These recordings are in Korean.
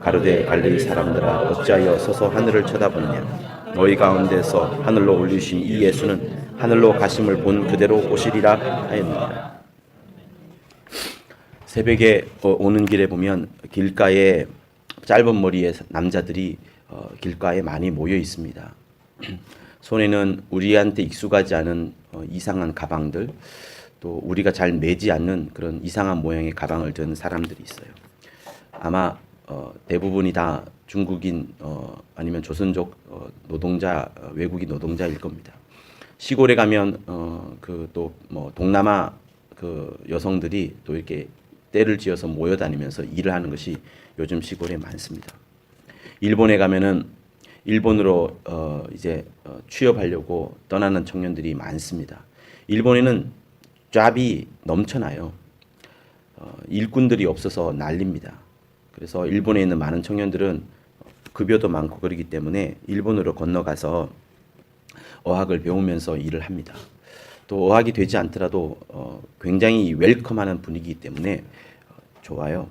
가로되 갈릴리 사람들아 어찌하여 서서 하늘을 쳐다보느냐 너희 가운데서 하늘로 올리신 이 예수는 하늘로 가심을 본 그대로 오시리라 하였느니라 새벽에 어, 오는 길에 보면 길가에 짧은 머리의 남자들이 어, 길가에 많이 모여 있습니다. 손에는 우리한테 익숙하지 않은 어, 이상한 가방들, 또 우리가 잘 매지 않는 그런 이상한 모양의 가방을 든 사람들이 있어요. 아마 어, 대부분이 다 중국인 어, 아니면 조선족 어, 노동자 어, 외국인 노동자일 겁니다. 시골에 가면 어, 그또 뭐 동남아 그 여성들이 또 이렇게 때를 지어서 모여 다니면서 일을 하는 것이 요즘 시골에 많습니다. 일본에 가면은 일본으로 어 이제 어 취업하려고 떠나는 청년들이 많습니다. 일본에는 잡이 넘쳐나요. 어 일꾼들이 없어서 난립니다. 그래서 일본에 있는 많은 청년들은 급여도 많고 그러기 때문에 일본으로 건너가서 어학을 배우면서 일을 합니다. 또 어학이 되지 않더라도 어, 굉장히 웰컴하는 분위기이기 때문에 어, 좋아요.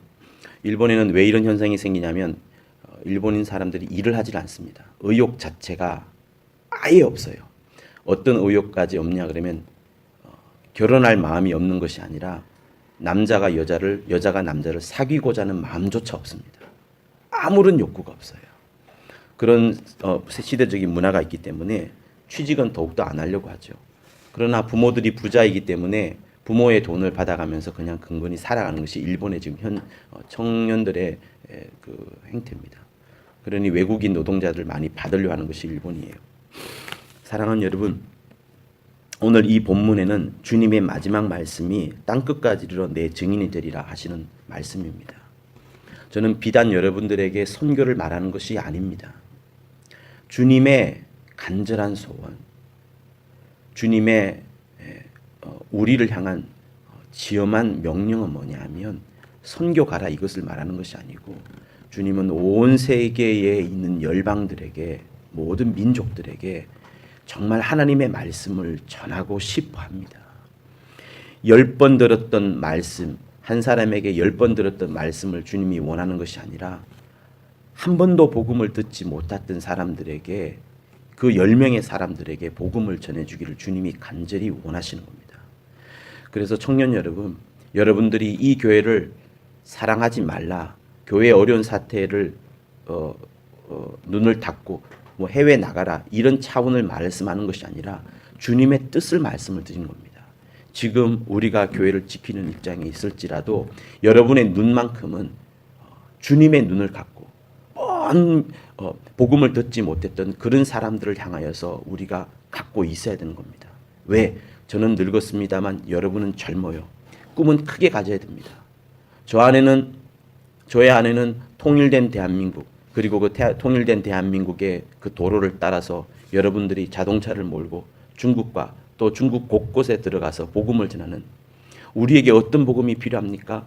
일본에는 왜 이런 현상이 생기냐면 어, 일본인 사람들이 일을 하질 않습니다. 의욕 자체가 아예 없어요. 어떤 의욕까지 없냐 그러면 어, 결혼할 마음이 없는 것이 아니라 남자가 여자를 여자가 남자를 사귀고자 하는 마음조차 없습니다. 아무런 욕구가 없어요. 그런 어, 시대적인 문화가 있기 때문에 취직은 더욱더 안 하려고 하죠. 그러나 부모들이 부자이기 때문에 부모의 돈을 받아가면서 그냥 근근히 살아가는 것이 일본의 지금 현 어, 청년들의 에, 그 행태입니다. 그러니 외국인 노동자들 많이 받으려 하는 것이 일본이에요. 사랑하는 여러분, 오늘 이 본문에는 주님의 마지막 말씀이 땅끝까지 이르러 내 증인이 되리라 하시는 말씀입니다. 저는 비단 여러분들에게 선교를 말하는 것이 아닙니다. 주님의 간절한 소원, 주님의 에, 어, 우리를 향한 어, 지엄한 명령은 뭐냐면 선교 가라 이것을 말하는 것이 아니고 주님은 온 세계에 있는 열방들에게 모든 민족들에게 정말 하나님의 말씀을 전하고 싶어 합니다. 열 번 들었던 말씀, 한 사람에게 열 번 들었던 말씀을 주님이 원하는 것이 아니라 한 번도 복음을 듣지 못했던 사람들에게 그 열 명의 사람들에게 복음을 전해주기를 주님이 간절히 원하시는 겁니다. 그래서 청년 여러분, 여러분들이 이 교회를 사랑하지 말라, 교회 어려운 사태를 어, 어, 눈을 닫고 뭐 해외 나가라 이런 차원을 말씀하는 것이 아니라 주님의 뜻을 말씀을 드리는 겁니다. 지금 우리가 교회를 지키는 입장에 있을지라도 여러분의 눈만큼은 어, 주님의 눈을 갖고 먼 어, 복음을 듣지 못했던 그런 사람들을 향하여서 우리가 갖고 있어야 되는 겁니다. 왜? 저는 늙었습니다만 여러분은 젊어요. 꿈은 크게 가져야 됩니다. 저 안에는 저의 안에는 통일된 대한민국 그리고 그 태- 통일된 대한민국의 그 도로를 따라서 여러분들이 자동차를 몰고 중국과 또 중국 곳곳에 들어가서 복음을 전하는 우리에게 어떤 복음이 필요합니까?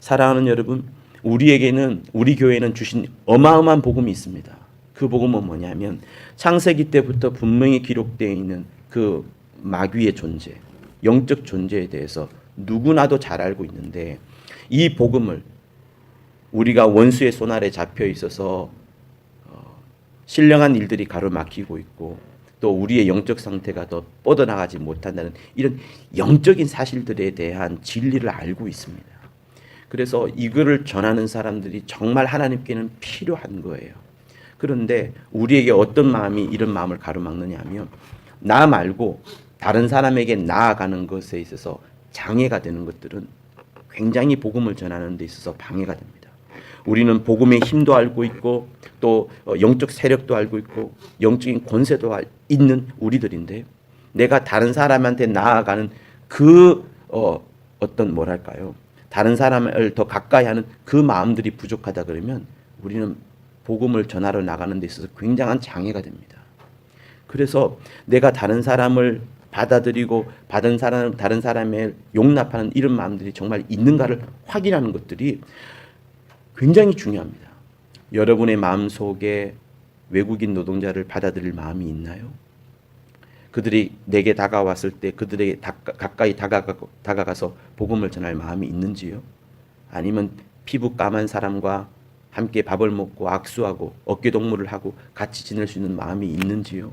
사랑하는 여러분, 우리에게는 우리 교회는 주신 어마어마한 복음이 있습니다. 그 복음은 뭐냐면 창세기 때부터 분명히 기록되어 있는 그 마귀의 존재, 영적 존재에 대해서 누구나도 잘 알고 있는데 이 복음을 우리가 원수의 손 아래 잡혀 있어서 어, 신령한 일들이 가로막히고 있고 또 우리의 영적 상태가 더 뻗어나가지 못한다는 이런 영적인 사실들에 대한 진리를 알고 있습니다. 그래서 이거를 전하는 사람들이 정말 하나님께는 필요한 거예요. 그런데 우리에게 어떤 마음이 이런 마음을 가로막느냐 하면 나 말고 다른 사람에게 나아가는 것에 있어서 장애가 되는 것들은 굉장히 복음을 전하는 데 있어서 방해가 됩니다. 우리는 복음의 힘도 알고 있고 또 어, 영적 세력도 알고 있고 영적인 권세도 알- 있는 우리들인데 내가 다른 사람한테 나아가는 그 어, 어떤 뭐랄까요? 다른 사람을 더 가까이 하는 그 마음들이 부족하다 그러면 우리는 복음을 전하러 나가는 데 있어서 굉장한 장애가 됩니다. 그래서 내가 다른 사람을 받아들이고 받은 사람 다른 사람의 용납하는 이런 마음들이 정말 있는가를 확인하는 것들이 굉장히 중요합니다. 여러분의 마음 속에 외국인 노동자를 받아들일 마음이 있나요? 그들이 내게 다가왔을 때 그들에게 다- 가까이 다가가, 다가가서 복음을 전할 마음이 있는지요? 아니면 피부 까만 사람과 함께 밥을 먹고 악수하고 어깨 동무를 하고 같이 지낼 수 있는 마음이 있는지요?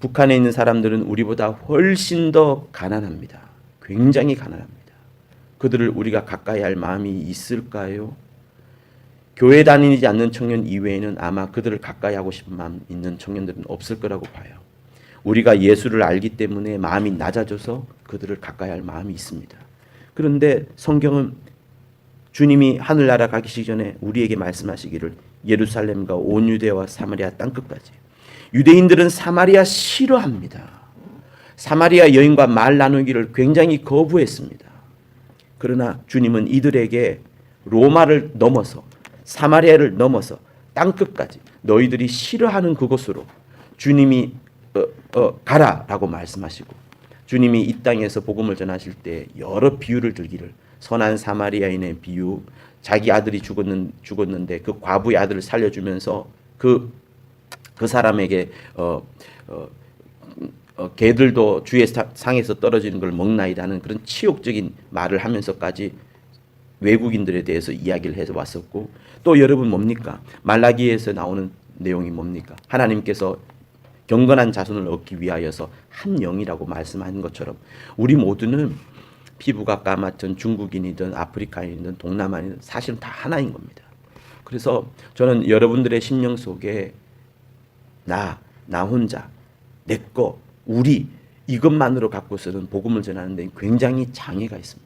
북한에 있는 사람들은 우리보다 훨씬 더 가난합니다. 굉장히 가난합니다. 그들을 우리가 가까이 할 마음이 있을까요? 교회 다니지 않는 청년 이외에는 아마 그들을 가까이 하고 싶은 마음 있는 청년들은 없을 거라고 봐요. 우리가 예수를 알기 때문에 마음이 낮아져서 그들을 가까이 할 마음이 있습니다. 그런데 성경은 주님이 하늘나라 가기 전에 우리에게 말씀하시기를 예루살렘과 온 유대와 사마리아 땅 끝까지 유대인들은 사마리아 싫어합니다. 사마리아 여인과 말 나누기를 굉장히 거부했습니다. 그러나 주님은 이들에게 로마를 넘어서 사마리아를 넘어서 땅끝까지 너희들이 싫어하는 그곳으로 주님이 어, 어, 가라라고 말씀하시고 주님이 이 땅에서 복음을 전하실 때 여러 비유를 들기를 선한 사마리아인의 비유 자기 아들이 죽었는 죽었는데 그 과부의 아들을 살려주면서 그 그 사람에게 어, 어, 어, 개들도 주의 사- 상에서 떨어지는 걸 먹나이다는 그런 치욕적인 말을 하면서까지 외국인들에 대해서 이야기를 해서 왔었고 또 여러분 뭡니까 말라기에서 나오는 내용이 뭡니까 하나님께서 경건한 자손을 얻기 위하여서 한 영이라고 말씀한 것처럼 우리 모두는 피부가 까맣든 중국인이든 아프리카인이든 동남아인이든 사실은 다 하나인 겁니다. 그래서 저는 여러분들의 심령 속에 나, 나 혼자, 내 거, 우리 이것만으로 갖고서는 복음을 전하는 데 굉장히 장애가 있습니다.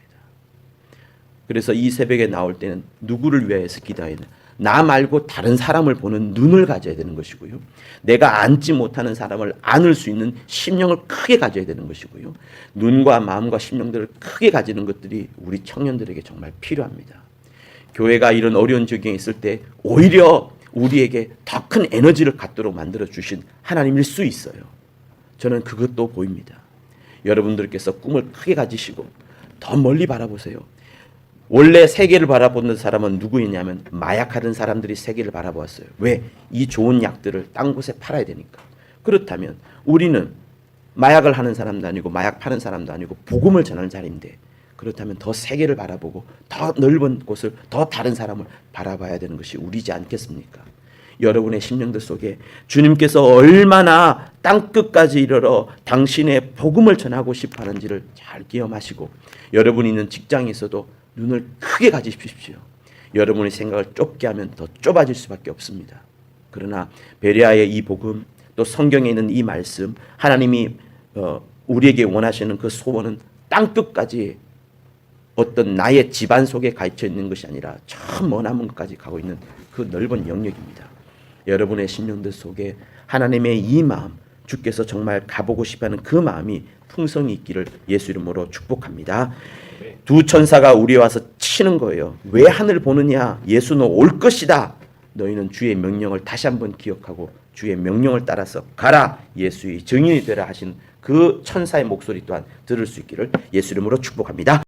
그래서 이 새벽에 나올 때는 누구를 위해서 기도해야 되나? 나 말고 다른 사람을 보는 눈을 가져야 되는 것이고요. 내가 안지 못하는 사람을 안을 수 있는 심령을 크게 가져야 되는 것이고요. 눈과 마음과 심령들을 크게 가지는 것들이 우리 청년들에게 정말 필요합니다. 교회가 이런 어려운 적용에 있을 때 오히려 우리에게 더 큰 에너지를 갖도록 만들어 주신 하나님일 수 있어요. 저는 그것도 보입니다. 여러분들께서 꿈을 크게 가지시고 더 멀리 바라보세요. 원래 세계를 바라보는 사람은 누구이냐면 마약하던 사람들이 세계를 바라보았어요. 왜? 이 좋은 약들을 딴 곳에 팔아야 되니까. 그렇다면 우리는 마약을 하는 사람도 아니고 마약 파는 사람도 아니고 복음을 전하는 자리인데 그렇다면 더 세계를 바라보고 더 넓은 곳을 더 다른 사람을 바라봐야 되는 것이 우리지 않겠습니까? 여러분의 심령들 속에 주님께서 얼마나 땅 끝까지 이르러 당신의 복음을 전하고 싶어 하는지를 잘 기억하시고 여러분이 있는 직장에 있어도 눈을 크게 가지십시오. 여러분의 생각을 좁게 하면 더 좁아질 수밖에 없습니다. 그러나 베레아의 이 복음 또 성경에 있는 이 말씀 하나님이 어, 우리에게 원하시는 그 소원은 땅 끝까지 어떤 나의 집안 속에 갇혀 있는 것이 아니라 저 머나먼 것까지 가고 있는 그 넓은 영역입니다. 여러분의 심령들 속에 하나님의 이 마음, 주께서 정말 가보고 싶어하는 그 마음이 풍성히 있기를 예수 이름으로 축복합니다. 두 천사가 우리 와서 치는 거예요. 왜 하늘 보느냐? 예수는 올 것이다. 너희는 주의 명령을 다시 한번 기억하고 주의 명령을 따라서 가라. 예수의 증인이 되라 하신 그 천사의 목소리 또한 들을 수 있기를 예수 이름으로 축복합니다.